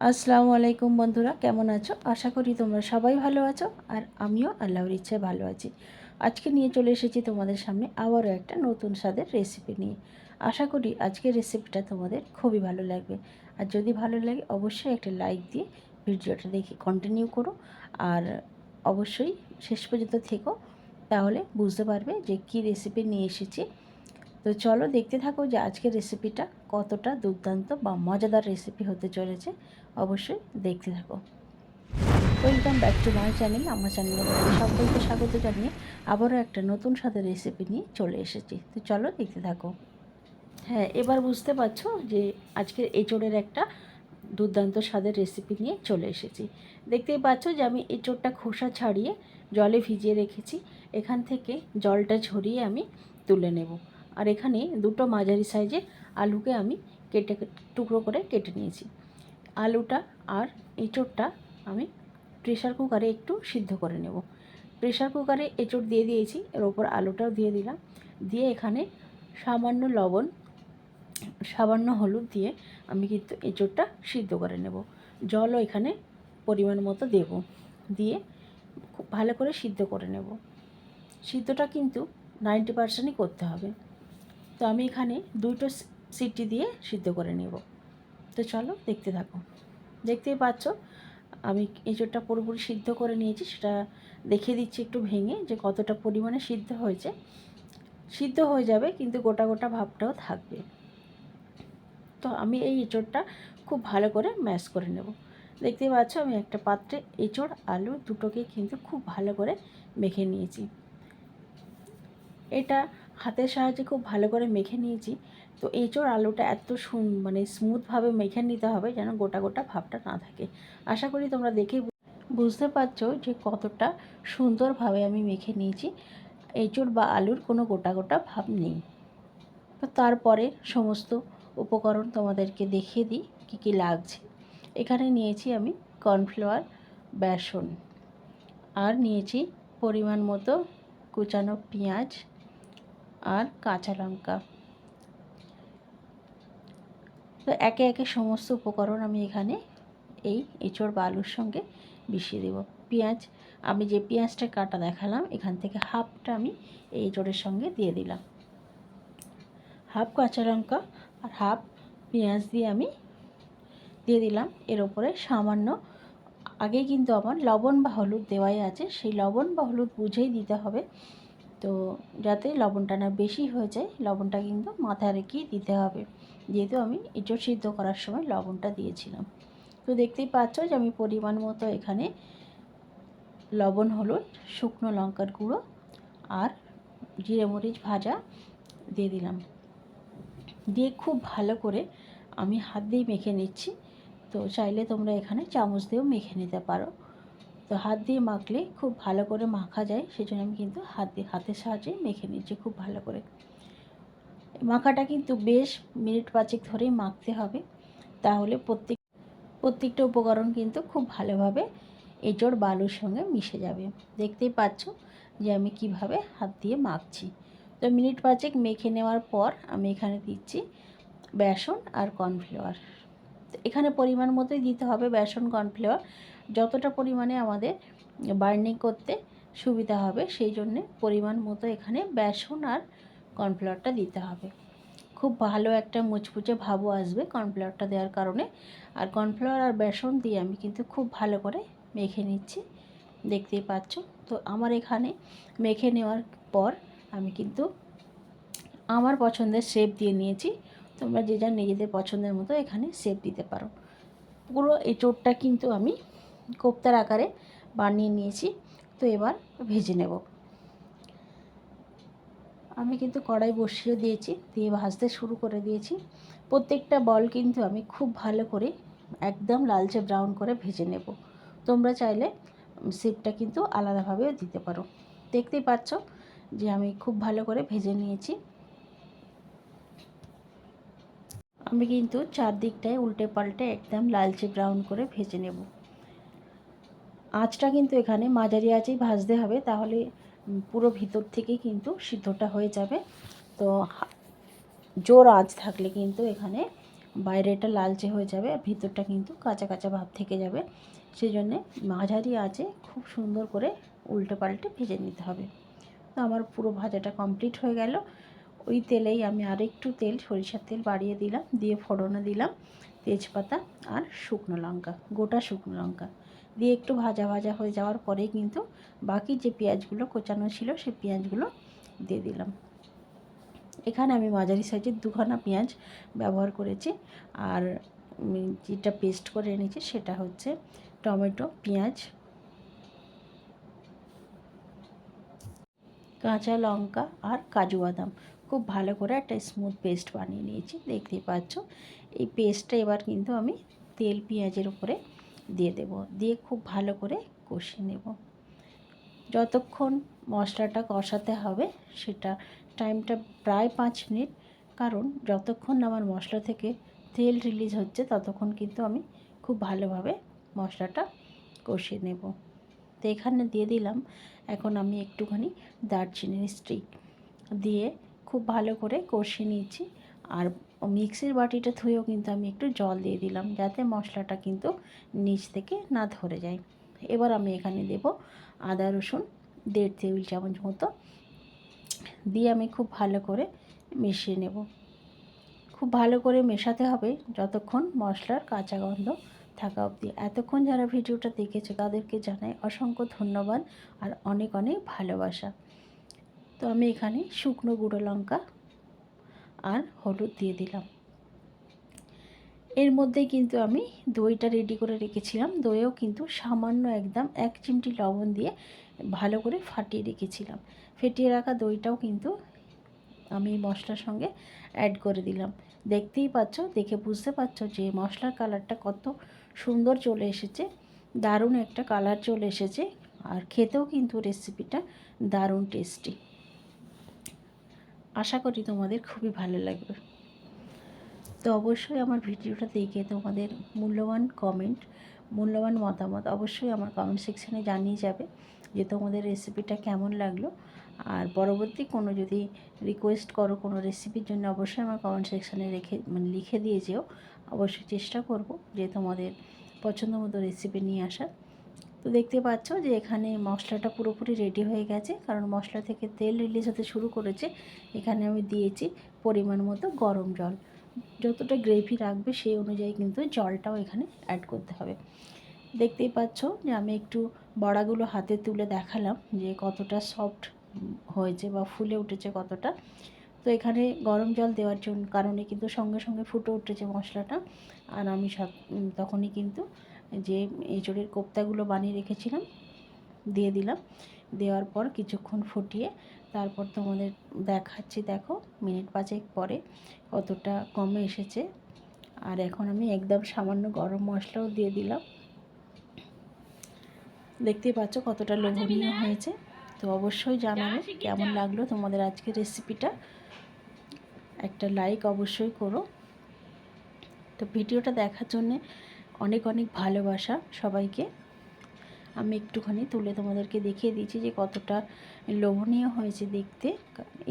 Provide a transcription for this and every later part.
আসসালামু আলাইকুম বন্ধুরা, কেমন আছো? আশা করি তোমরা সবাই ভালো আছো আর আমিও আল্লাহর ইচ্ছে ভালো আছি। আজকে নিয়ে চলে এসেছি তোমাদের সামনে আবারও একটা নতুন স্বাদের রেসিপি নিয়ে। আশা করি আজকের রেসিপিটা তোমাদের খুবই ভালো লাগবে। আর যদি ভালো লাগে, অবশ্যই একটা লাইক দিয়ে ভিডিওটা দেখে কন্টিনিউ করো। আর অবশ্যই শেষ পর্যন্ত থেকো, তাহলে বুঝতে পারবে যে কী রেসিপি নিয়ে এসেছি। তো চলো দেখতে থাকো যে আজকের রেসিপিটা কতটা দুর্দান্ত বা মজাদার রেসিপি হতে চলেছে, অবশ্যই দেখতে থাকো। Welcome back to my channel আমার চ্যানেলে সকলকে স্বাগত জানিয়ে আবারও একটা নতুন স্বাদের রেসিপি নিয়ে চলে এসেছি। তো চলো দেখতে থাকো। হ্যাঁ এবার বুঝতে পারছ যে আজকের এঁচোড়ের একটা দুর্দান্ত স্বাদের রেসিপি নিয়ে চলে এসেছি। দেখতেই পাচ্ছ যে আমি এঁচোড়টা খোসা ছাড়িয়ে জলে ভিজিয়ে রেখেছি। এখান থেকে জলটা ঝরিয়ে আমি তুলে নেব। আর এখানে দুটো মাঝারি সাইজের আলুকে আমি কেটে টুকরো করে কেটে নিয়েছি। আলুটা আর এঁচোড়টা আমি প্রেশার কুকারে একটু সিদ্ধ করে নেব। প্রেশার কুকারে এঁচোড় দিয়ে দিয়েছি, এর ওপর আলুটাও দিয়ে দিলাম। দিয়ে এখানে সামান্য লবণ, সামান্য হলুদ দিয়ে আমি কিন্তু এঁচোড়টা সিদ্ধ করে নেব। জলও এখানে পরিমাণ মতো দেব। দিয়ে খুব ভালো করে সিদ্ধ করে নেব। সিদ্ধটা কিন্তু নাইনটি পার্সেন্টই করতে হবে। তো আমি এখানে দুটো সিটি দিয়ে সিদ্ধ করে নেব। তো চলো দেখতে থাকো। দেখতেই পাচ্ছ, আমি এঁচোড়টা পুরোপুরি সিদ্ধ করে নিয়েছি। সেটা দেখে দিচ্ছি একটু ভেঙে যে কতটা পরিমাণে সিদ্ধ হয়েছে। সিদ্ধ হয়ে যাবে, কিন্তু গোটা গোটা ভাবটাও থাকবে। তো আমি এই এঁচোড়টা খুব ভালো করে ম্যাশ করে নেব। দেখতেই পাচ্ছ, আমি একটা পাত্রে এঁচোড়, আলু দুটোকে কিন্তু খুব ভালো করে মেখে নিয়েছি। এটা হাতের সাহায্যে খুব ভালো করে মেখে নিয়েছি। তো এঁচোড় আলুটা এত সুন মানে স্মুথভাবে মেখে নিতে হবে যেন গোটা গোটা ভাবটা না থাকে। আশা করি তোমরা দেখে বুঝতে পারছ যে কতটা সুন্দরভাবে আমি মেখে নিয়েছি। এঁচোড় বা আলুর কোনো গোটা গোটা ভাব নেই। তারপরে সমস্ত উপকরণ তোমাদেরকে দেখিয়ে দিই কী কী লাগছে। এখানে নিয়েছি আমি কর্নফ্লাওয়ার, বেসন। আর নিয়েছি পরিমাণ মতো কুচানো পেঁয়াজ আর কাঁচা লঙ্কা। তো একে একে সমস্ত উপকরণ আমি এখানে এই এঁচড় বা আলুর সঙ্গে মিশিয়ে দেব। পেঁয়াজ, আমি যে পেঁয়াজটা কাটা দেখালাম, এখান থেকে হাফটা আমি এই এঁচড়ের সঙ্গে দিয়ে দিলাম। হাফ কাঁচা লঙ্কা আর হাফ পেঁয়াজ দিয়ে আমি দিয়ে দিলাম। এর ওপরে সামান্য, আগে কিন্তু আমার লবণ বা হলুদ দেওয়াই আছে, সেই লবণ বা হলুদ বুঝেই দিতে হবে। তো যাতে লবণটা না বেশি হয়ে যায়, লবণটা কিন্তু মাথায় রেখেই দিতে হবে। যেহেতু আমি এঁচড় সিদ্ধ করার সময় লবণটা দিয়েছিলাম। তো দেখতেই পাচ্ছ যে আমি পরিমাণ মতো এখানে লবণ, হলুদ, শুকনো লঙ্কার গুঁড়ো আর জিরে মরিচ ভাজা দিয়ে দিলাম। দিয়ে খুব ভালো করে আমি হাত দিয়ে মেখে নিচ্ছি। তো চাইলে তোমরা এখানে চামচ দিয়েও মেখে নিতে পারো। তো হাত দিয়ে মাখলে খুব ভালো করে মাখা যায়, সেজন্য আমি কিন্তু হাত দিয়ে, হাতের সাহায্যে মেখে নিচ্ছি খুব ভালো করে। মাখাটা কিন্তু বেশ মিনিট পাঁচেক ধরেই মাখতে হবে, তাহলে প্রত্যেক, প্রত্যেকটা উপকরণ কিন্তু খুব ভালোভাবে এঁচড় বালুর সঙ্গে মিশে যাবে। দেখতেই পাচ্ছ যে আমি কীভাবে হাত দিয়ে মাখছি। তো মিনিট পাঁচেক মেখে নেওয়ার পর আমি এখানে দিচ্ছি বেসন আর কর্নফ্লাওয়ার। এখানে পরিমাণ মতোই দিতে হবে বেসন, কর্নফ্লাওয়ার। যতটা পরিমাণে আমাদের বার্নিং করতে সুবিধা হবে, সেই জন্যে পরিমাণ মতো এখানে বেসন আর কর্নফ্লাওয়ারটা দিতে হবে। খুব ভালো একটা মুচমুচে ভাবও আসবে কর্নফ্লাওয়ারটা দেওয়ার কারণে। আর কর্নফ্লাওয়ার আর বেসন দিয়ে আমি কিন্তু খুব ভালো করে মেখে নিচ্ছি, দেখতেই পাচ্ছ। তো আমার এখানে মেখে নেওয়ার পর আমি কিন্তু আমার পছন্দের শেপ দিয়ে নিয়েছি। তোমরা যে যার নিজেদের পছন্দের মতো এখানে শেপ দিতে পারো। পুরো এই চোটটা কিন্তু আমি কোপ্তার আকারে বানিয়ে নিয়েছি। তো এবার ভেজে নেব। আমি কিন্তু কড়াই বসিয়ে দিয়েছি, দিয়ে ভাজতে শুরু করে দিয়েছি। প্রত্যেকটা বল কিন্তু আমি খুব ভালো করে একদম লালচে ব্রাউন করে ভেজে নেব। তোমরা চাইলে শেপটা কিন্তু আলাদাভাবেও দিতে পারো। দেখতেই পাচ্ছ যে আমি খুব ভালো করে ভেজে নিয়েছি। আমি কিন্তু চারদিকটায় উল্টে পাল্টে একদম লালচে ব্রাউন করে ভেজে নেব। আঁচটা কিন্তু এখানে মাঝারি আঁচেই ভাজতে হবে, তাহলে পুরো ভিতর থেকে কিন্তু সিদ্ধটা হয়ে যাবে। তো জোর আঁচ থাকলে কিন্তু এখানে বাইরেটা লালচে হয়ে যাবে, আর ভিতরটা কিন্তু কাঁচা কাঁচা ভাব থেকে যাবে। সেই জন্যে মাঝারি আঁচে খুব সুন্দর করে উল্টে পাল্টে ভেজে নিতে হবে। তো আমার পুরো ভাজাটা কমপ্লিট হয়ে গেল। ওই তেলেই আমি আরেকটু তেল, সরিষার তেল বাড়িয়ে দিলাম, দিয়ে ফোড়নে দিলাম, তেজপাতা আর শুকনো লঙ্কা, গোটা শুকনো লঙ্কা। দিয়ে একটু ভাজা ভাজা হয়ে যাওয়ার পরে কিন্তু বাকি যে পেঁয়াজগুলো কোচানো ছিল সেই পেঁয়াজগুলো দিয়ে দিলাম। এখানে আমি মাঝারি সাইজের দুখানা পেঁয়াজ ব্যবহার করেছি। আর যেটা পেস্ট করে এনেছি সেটা হচ্ছে টমেটো, পেঁয়াজ, কাঁচা লঙ্কা আর কাজু বাদাম। খুব ভালো করে একটা স্মুথ পেস্ট বানিয়ে নিয়েছি, দেখতেই পাচ্ছ। এই পেস্টটা এবার কিন্তু আমি তেল, পেঁয়াজের উপরে দিয়ে দেব। দিয়ে খুব ভালো করে কষিয়ে নেব। যতক্ষণ মশলাটা কষাতে হবে সেটা টাইমটা প্রায় পাঁচ মিনিট। কারণ যতক্ষণ আমার মশলা থেকে তেল রিলিজ হচ্ছে ততক্ষণ কিন্তু আমি খুব ভালোভাবে মশলাটা কষিয়ে নেব। তো এখানে দিয়ে দিলাম এখন আমি একটুখানি দারচিনির স্টিক দিয়ে খুব ভালো করে কষিয়ে নিচ্ছি আর মিক্সির বাটিটা ধুয়েও কিন্তু আমি একটু জল দিয়ে দিলাম যাতে মশলাটা কিন্তু নিচ থেকে না ধরে যায়। এবার আমি এখানে দেব আদা, রসুন, দেড় টেবিল চামচ মতো দিয়ে আমি খুব ভালো করে মিশিয়ে নেব। খুব ভালো করে মেশাতে হবে যতক্ষণ মশলার কাঁচা গন্ধ থাকা অবধি। এতক্ষণ যারা ভিডিওটা দেখেছে তাদেরকে জানাই অসংখ্য ধন্যবাদ আর অনেক অনেক ভালোবাসা। তো আমি এখানে শুকনো গুঁড়ো লঙ্কা আর হলুদ দিয়ে দিলাম। এর মধ্যে কিন্তু আমি দইটা রেডি করে রেখেছিলাম। দইও কিন্তু সামান্য একদম এক চিমটি লবণ দিয়ে ভালো করে ফাটিয়ে রেখেছিলাম। ফেটিয়ে রাখা দইটাও কিন্তু আমি মশলার সঙ্গে অ্যাড করে দিলাম। দেখতেই পাচ্ছ, দেখে বুঝতে পারছ যে মশলার কালারটা কত সুন্দর চলে এসেছে। দারুণ একটা কালার চলে এসেছে। আর খেতেও কিন্তু রেসিপিটা দারুণ টেস্টি আশা করি তোমাদের খুবই ভালো লাগবে। তো অবশ্যই আমার ভিডিওটা দেখে তোমাদের মূল্যবান কমেন্ট মূল্যবান মতামত অবশ্যই আমার কমেন্ট সেকশানে জানিয়ে যাবে যে তোমাদের রেসিপিটা কেমন লাগল। আর পরবর্তী কোনো যদি রিকোয়েস্ট করো কোনো রেসিপির জন্য অবশ্যই আমার কমেন্ট সেকশানে রেখে মানে লিখে দিয়ে যেও। অবশ্যই চেষ্টা করব যে তোমাদের পছন্দ মতো রেসিপি নিয়ে আসার। তো দেখতে পাচ্ছ যে এখানে মশলাটা পুরোপুরি রেডি হয়ে গেছে। কারণ মশলা থেকে তেল রিলিজ হতে শুরু করেছে, এখানে আমি দিয়েছি পরিমাণ মতো গরম জল। যতটা গ্রেভি রাখবে সেই অনুযায়ী কিন্তু জলটাও এখানে অ্যাড করতে হবে। দেখতেই পাচ্ছ যে আমি একটু বড়াগুলো হাতে তুলে দেখালাম যে কতটা সফট হয়েছে বা ফুলে উঠেছে কতটা। তো এখানে গরম জল দেওয়ার জন্য কারণে কিন্তু সঙ্গে সঙ্গে ফুটে উঠেছে মশলাটা। আর আমি সব- তখনই কিন্তু যে এঁচড়ের কোপ্তাগুলো বানিয়ে রেখেছিলাম, দিয়ে দিলাম। দেওয়ার পর কিছুক্ষণ ফুটিয়ে তারপর তোমাদের দেখাচ্ছি, দেখো, মিনিট পাঁচেক পরে কতটা কমে এসেছে। আর এখন আমি একদম সামান্য গরম মশলাও দিয়ে দিলাম। দেখতেই পাচ্ছ কতটা লোভনীয় হয়েছে। তো অবশ্যই জানাবে কেমন লাগল তোমাদের আজকের রেসিপিটা। একটা লাইক অবশ্যই করো। তো ভিডিওটা দেখার জন্যে অনেক অনেক ভালোবাসা সবাইকে। আমি একটুখানি তুলে তোমাদেরকে দেখিয়ে দিয়েছি যে কতটা লোভনীয় হয়েছে দেখতে।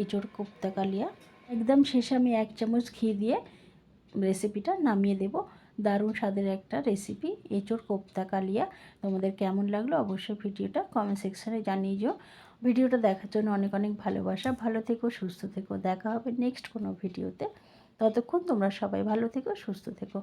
এঁচোড় কোপ্তা কালিয়া। একদম শেষে আমি এক চামচ ঘি দিয়ে রেসিপিটা নামিয়ে দেব। দারুণ স্বাদের একটা রেসিপি এঁচোড় কোপ্তা কালিয়া। তোমাদের কেমন লাগল অবশ্যই ভিডিওটা কমেন্ট সেকশানে জানিয়ে যাও ভিডিওটা দেখার জন্য অনেক অনেক ভালোবাসা। ভালো থেকো, সুস্থ থেকো। দেখা হবে নেক্সট কোনো ভিডিওতে ততক্ষণ তোমরা সবাই ভালো থেকো, সুস্থ থেকো।